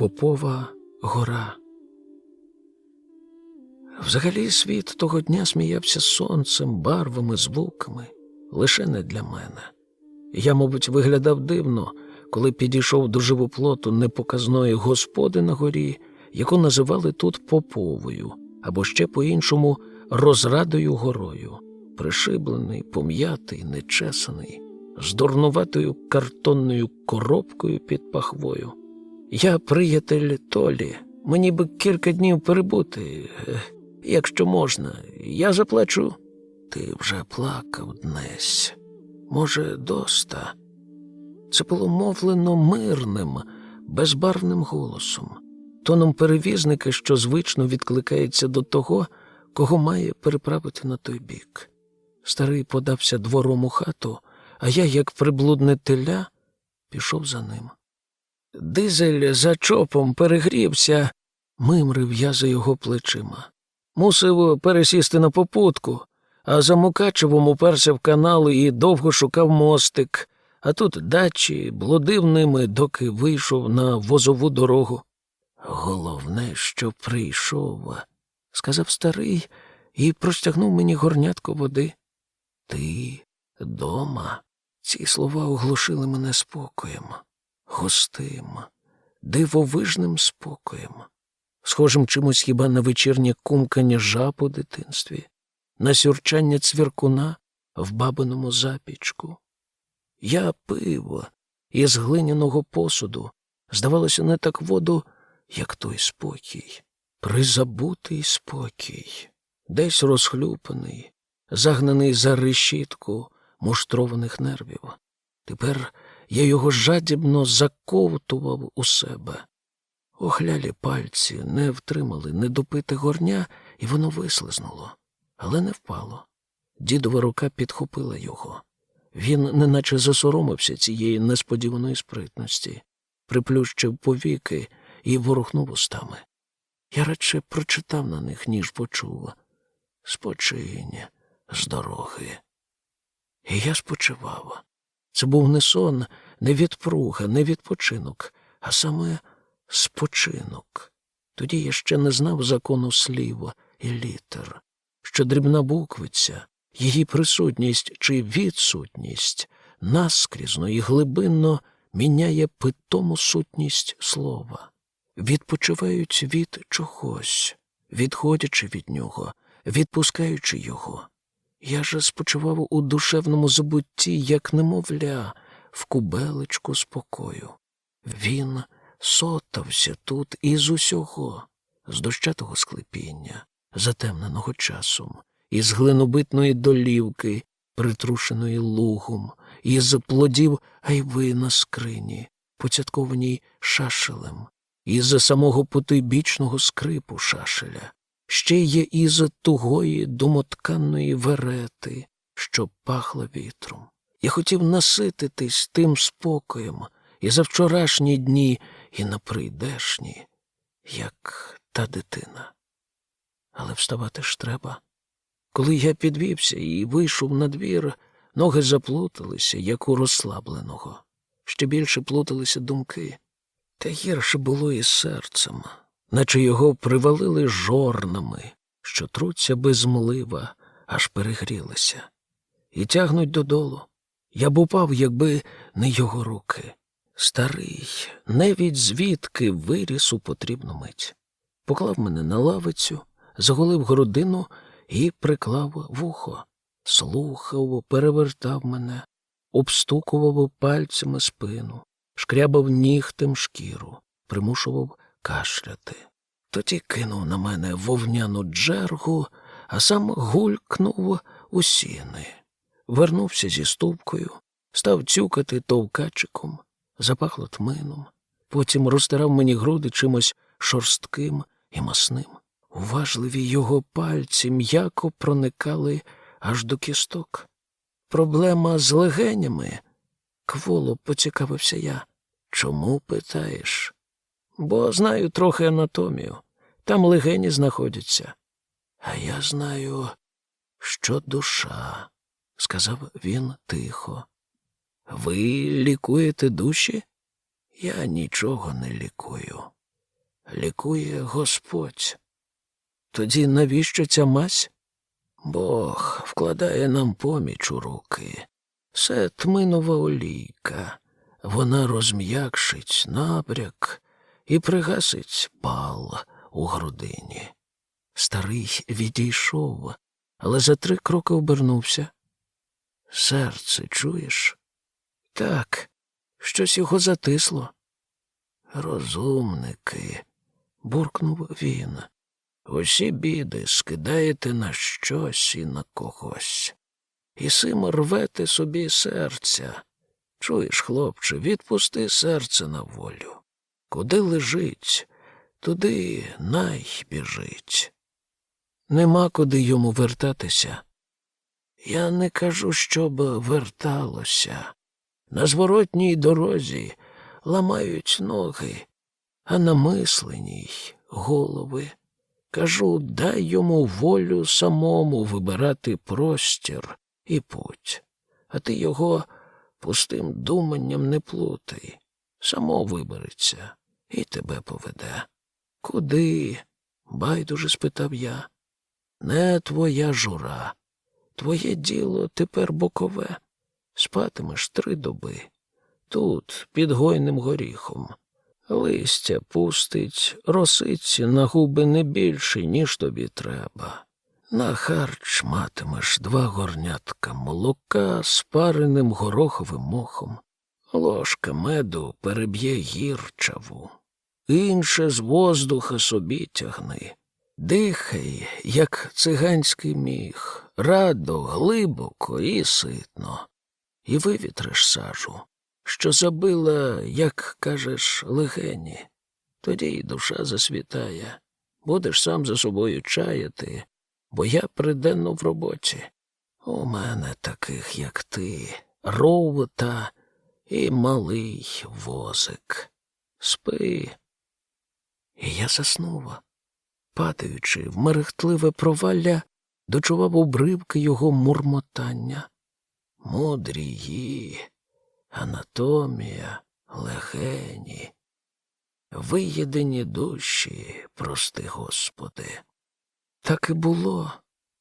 Попова гора. Взагалі світ того дня сміявся сонцем, барвами, звуками, лише не для мене. Я, мабуть, виглядав дивно, коли підійшов до живоплоту непоказної господи на горі, яку називали тут Поповою, або ще по-іншому розрадою горою, пришиблений, пом'ятий, нечесаний, з дурнуватою картонною коробкою під пахвою. Я приятель Толі, мені би кілька днів перебути, е, якщо можна, я заплачу. Ти вже плакав днесь. Може, доста. Це було мовлено мирним, безбарвним голосом, тоном перевізника, що звично відкликається до того, кого має переправити на той бік. Старий подався двором у хату, а я, як приблудне теля, пішов за ним. Дизель за чопом перегрівся, мимрив я за його плечима. Мусив пересісти на попутку, а за Мукачевом уперся в канал і довго шукав мостик, а тут дачі блудив ними, доки вийшов на возову дорогу. Головне, що прийшов, сказав старий і простягнув мені горнятко води. Ти дома. Ці слова оглушили мене спокоєм, густим, дивовижним спокоєм, схожим чимось хіба на вечірнє кумкання жаб у дитинстві, на сюрчання цвіркуна в бабиному запічку. Я пив із глиняного посуду, здавалося, не так воду, як той спокій, призабутий спокій, десь розхлюпаний, загнаний за решітку муштрованих нервів. Тепер я його жадібно заковтував у себе. Охлялі пальці не втримали недопите горня, і воно вислизнуло, але не впало. Дідова рука підхопила його. Він неначе засоромився цієї несподіваної спритності, приплющив повіки і ворухнув устами. Я радше прочитав на них, ніж почув. Спочинь з дороги. І я спочивав. Це був не сон, не відпруга, не відпочинок, а саме спочинок. Тоді я ще не знав закону слів і літер, що дрібна буквиця, її присутність чи відсутність наскрізно і глибинно міняє питому сутність слова, відпочивають від чогось, відходячи від нього, відпускаючи його. Я же спочивав у душевному забутті, як немовля, в кубелечку спокою. Він сотався тут із усього, з дощатого склепіння, затемненого часом, із глинобитної долівки, притрушеної лугом, із плодів айви на скрині, поцяткованій шашелем, із самого потойбічного скрипу шашеля ще є із тугої домотканної верети, що пахла вітром. Я хотів насититись тим спокоєм і за вчорашні дні, і на прийдешні, як та дитина. Але вставати ж треба. Коли я підвівся і вийшов на двір, ноги заплуталися, як у розслабленого. Ще більше плуталися думки. Та гірше було і серцем наче його привалили жорнами, що труться безмлива, аж перегрілися, і тягнуть додолу. Я б упав, якби не його руки. Старий, невідь звідки виріс у потрібну мить. Поклав мене на лавицю, заголив грудину і приклав вухо. Слухав, перевертав мене, обстукував пальцями спину, шкрябав нігтем шкіру, примушував кашляти. Тоді кинув на мене вовняну джергу, а сам гулькнув у сіни. Вернувся зі ступкою, став цюкати товкачиком, запахло тмином, потім розтирав мені груди чимось шорстким і масним. Уважливі його пальці м'яко проникали аж до кісток. Проблема з легенями. Кволо поцікавився я. Чому питаєш? Бо знаю трохи анатомію. Там легені знаходяться. А я знаю, що душа, сказав він тихо. Ви лікуєте душі? Я нічого не лікую. лікує Господь. Тоді навіщо ця мазь? Бог вкладає нам поміч у руки. Це тминова олійка. Вона розм'якшить набряк і пригасить пал у грудині. Старий відійшов, але за три кроки обернувся. Серце чуєш? Так, щось його затисло. Розумники, буркнув він. Усі біди скидаєте на щось і на когось. І сим рвете собі серця. Чуєш, хлопче, відпусти серце на волю. Куди лежить, туди най біжить. Нема куди йому вертатися. Я не кажу, щоб верталося. На зворотній дорозі ламають ноги, а на мисленій голови. Кажу, дай йому волю самому вибирати простір і путь, а ти його пустим думанням не плутай. Само вибереться і тебе поведе. Куди? байдуже спитав я. Не твоя жура. Твоє діло тепер бокове. Спатимеш три доби. Тут, під гойним горіхом. Листя пустить, росиці на губи не більше, ніж тобі треба. На харч матимеш два горнятка молока з пареним гороховим мохом. Ложка меду переб'є гірчаву. Інше з воздуха собі тягни. Дихай, як циганський міг, радо, глибоко і ситно, і вивітриш сажу, що забила, як кажеш, легені. Тоді й душа засвітає. Будеш сам за собою чаяти, бо я приденно в роботі. У мене таких, як ти, ровта і малий возик. Спи. І я заснула падаючи в мерехтливе провалля, дочував обривки його мурмотання. Мудрії, анатомія, легені, виєдені душі, прости Господи. Так і було.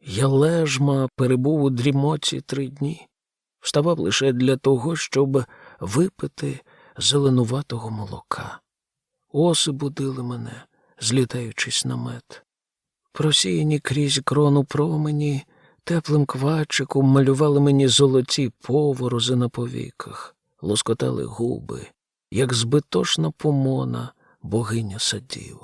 Я лежма перебув у дрімоті три дні, вставав лише для того, щоб випити зеленуватого молока. Оси будили мене, злітаючись на мед. Просіяні крізь крону промені, теплим квачиком малювали мені золоті поворози на повіках, лоскотали губи, як збитошна помона богиня садів.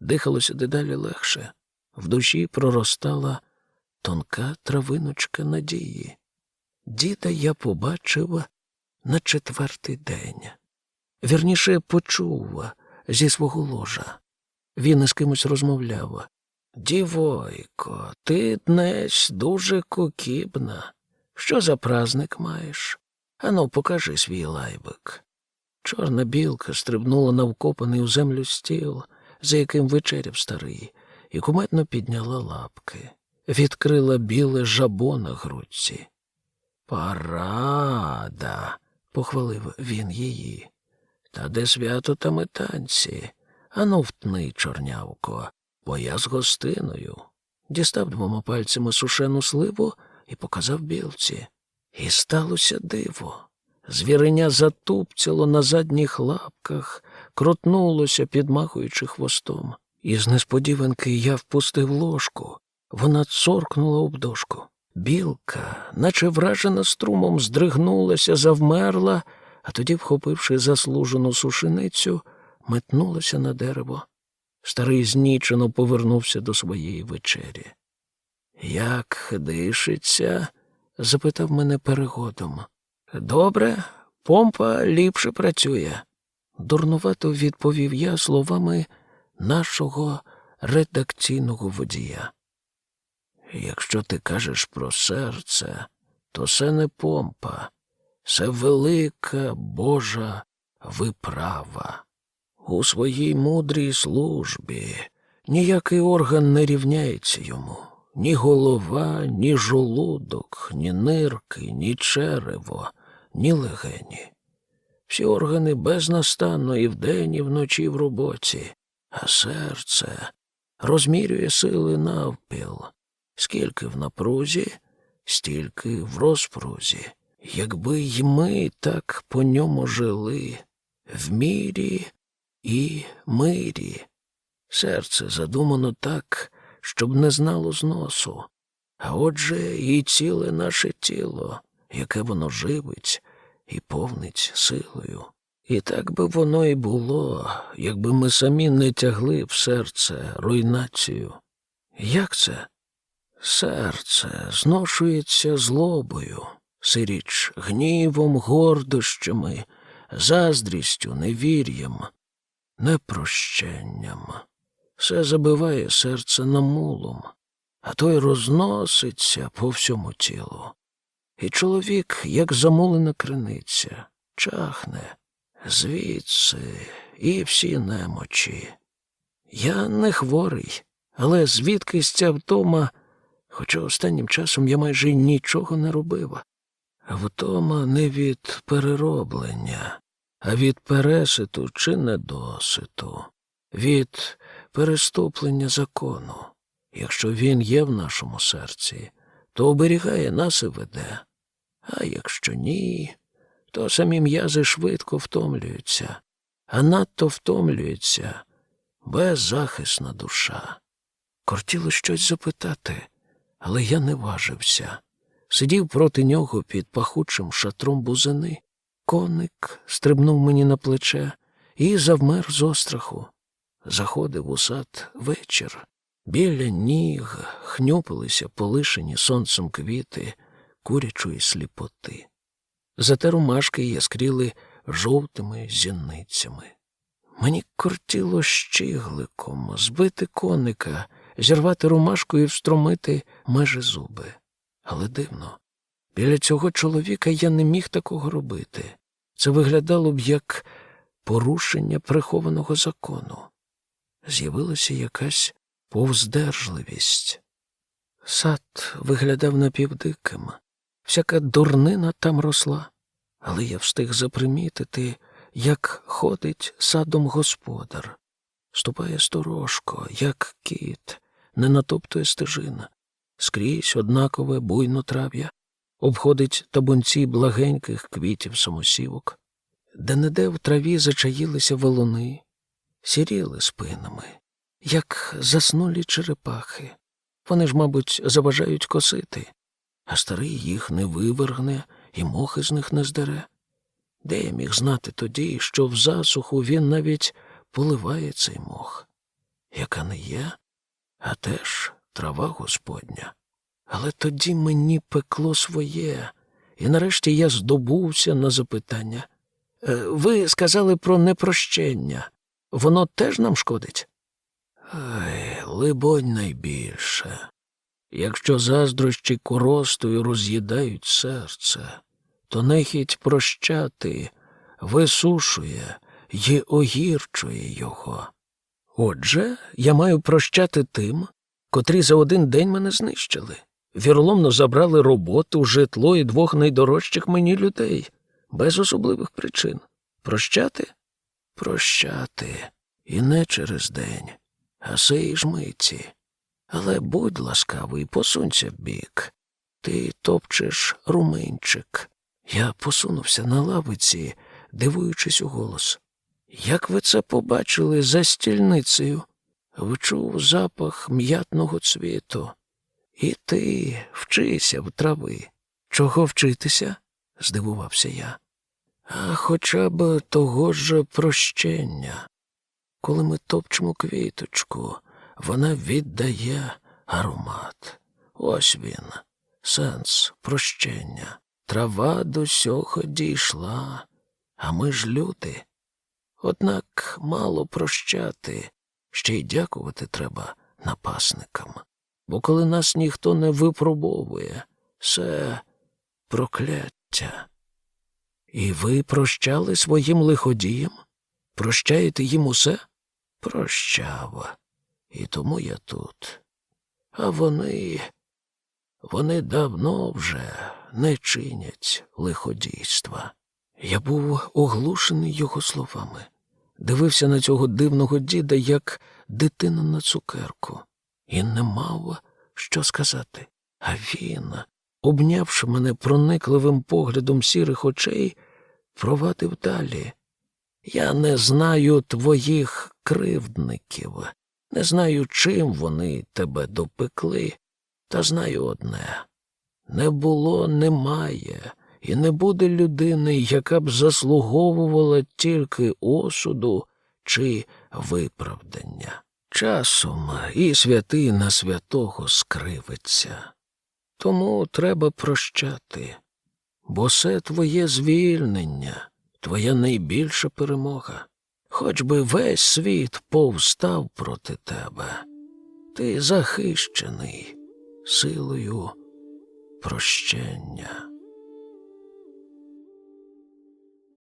Дихалося дедалі легше, в душі проростала тонка травиночка надії. Діда я побачив на четвертий день. Вірніше почув зі свого ложа. Він із кимось розмовляв. Дівойко, ти днесь дуже кукібна. Що за праздник маєш? Ану, покажи свій лайбик. Чорна білка стрибнула на вкопаний у землю стіл, за яким вечеряв старий, і куметно підняла лапки, відкрила біле жабо на грудці. Парада, похвалив він її. Та де свято там і танці? Ану, втни, чорнявко, бо я з гостиною. Дістав двома пальцями сушену сливу і показав білці. І сталося диво. Звіреня затупцяло на задніх лапках, крутнулося, підмахуючи хвостом. І з несподіванки я впустив ложку. Вона цоркнула об дошку. Білка, наче вражена струмом, здригнулася, завмерла, а тоді, вхопивши заслужену сушеницю, метнулася на дерево. Старий знічено повернувся до своєї вечері. Як дишиться? запитав мене перегодом. Добре, помпа ліпше працює. Дурнувато відповів я словами нашого редакційного водія. Якщо ти кажеш про серце, то це не помпа, це велика Божа виправа. У своїй мудрій службі ніякий орган не рівняється йому. Ні голова, ні жолудок, ні нирки, ні черево, ні легені. Всі органи безнастанно і вдень, і вночі в роботі, а серце розмірює сили навпіл. Скільки в напрузі, стільки в розпрузі. Якби й ми так по ньому жили, в мірі і мирі. Серце задумано так, щоб не знало зносу, а отже і ціле наше тіло, яке воно живить і повнить силою. І так би воно і було, якби ми самі не тягли в серце руйнацію. Як це? Серце зношується злобою, сиріч гнівом, гордощами, заздрістю, невір'ям, непрощенням. Все забиває серце намулом, а той розноситься по всьому тілу. І чоловік, як замулена криниця, чахне звідси і всі немочі. Я не хворий, але звідкись ця втома, хоча останнім часом я майже нічого не робив. Втома не від перероблення, а від переситу чи недоситу, від переступлення закону. Якщо він є в нашому серці, то оберігає нас і веде. А якщо ні, то самі м'язи швидко втомлюються, а надто втомлюється беззахисна душа. Кортіло щось запитати, але я не важився. Сидів проти нього під пахучим шатром бузини. Коник стрибнув мені на плече і завмер з остраху. Заходив у сад вечір. Біля ніг хнюпилися полишені сонцем квіти курячої сліпоти. Зате ромашки яскріли жовтими зіницями. Мені кортіло щигликом збити коника, зірвати ромашку і встромити межі зуби. Але дивно, біля цього чоловіка я не міг такого робити. Це виглядало б як порушення прихованого закону. З'явилася якась повздержливість. Сад виглядав напівдиким, всяка дурнина там росла, але я встиг запримітити, як ходить садом господар, ступає сторожко, як кіт, не натоптує стежина, скрізь однакове буйно трав'я, обходить табунці благеньких квітів самосівок, де неде в траві зачаїлися валуни, сіріли спинами, як заснулі черепахи. Вони ж, мабуть, заважають косити, а старий їх не вивергне і мохи з них не здере. Де я міг знати тоді, що в засуху він навіть поливає цей мох, яка не є, а теж трава господня. Але тоді мені пекло своє, і нарешті я здобувся на запитання. «Е, Ви сказали про непрощення. Воно теж нам шкодить? Ай, либонь, найбільше. Якщо заздрощі коростою роз'їдають серце, то нехідь прощати висушує й огірчує його. Отже, я маю прощати тим, котрі за один день мене знищили, віроломно забрали роботу, житло і двох найдорожчих мені людей, без особливих причин. Прощати? Прощати. І не через день, а сей ж миті. Але будь ласкавий, посунься в бік. Ти топчеш руминчик. Я посунувся на лавиці, дивуючись у голос. Як ви це побачили за стільницею? Вчув запах м'ятного цвіту. І ти вчися в трави. Чого вчитися? здивувався я. А хоча б того ж прощення. Коли ми топчемо квіточку, вона віддає аромат. Ось він, сенс прощення. Трава до сього дійшла, а ми ж люди. Однак мало прощати, ще й дякувати треба напасникам. Бо коли нас ніхто не випробовує, це прокляття. І ви прощали своїм лиходіям? Прощаєте їм усе? Прощав. І тому я тут. А вони, вони давно вже не чинять лиходійства. Я був оглушений його словами. Дивився на цього дивного діда, як дитина на цукерку, і не мав що сказати. А він, обнявши мене проникливим поглядом сірих очей, провадив далі. Я не знаю твоїх кривдників, не знаю, чим вони тебе допекли, та знаю одне не було, немає, і не буде людини, яка б заслуговувала тільки осуду чи виправдання. Часом і святий на святого скривиться. Тому треба прощати, бо це твоє звільнення, твоя найбільша перемога. Хоч би весь світ повстав проти тебе, ти захищений силою прощення.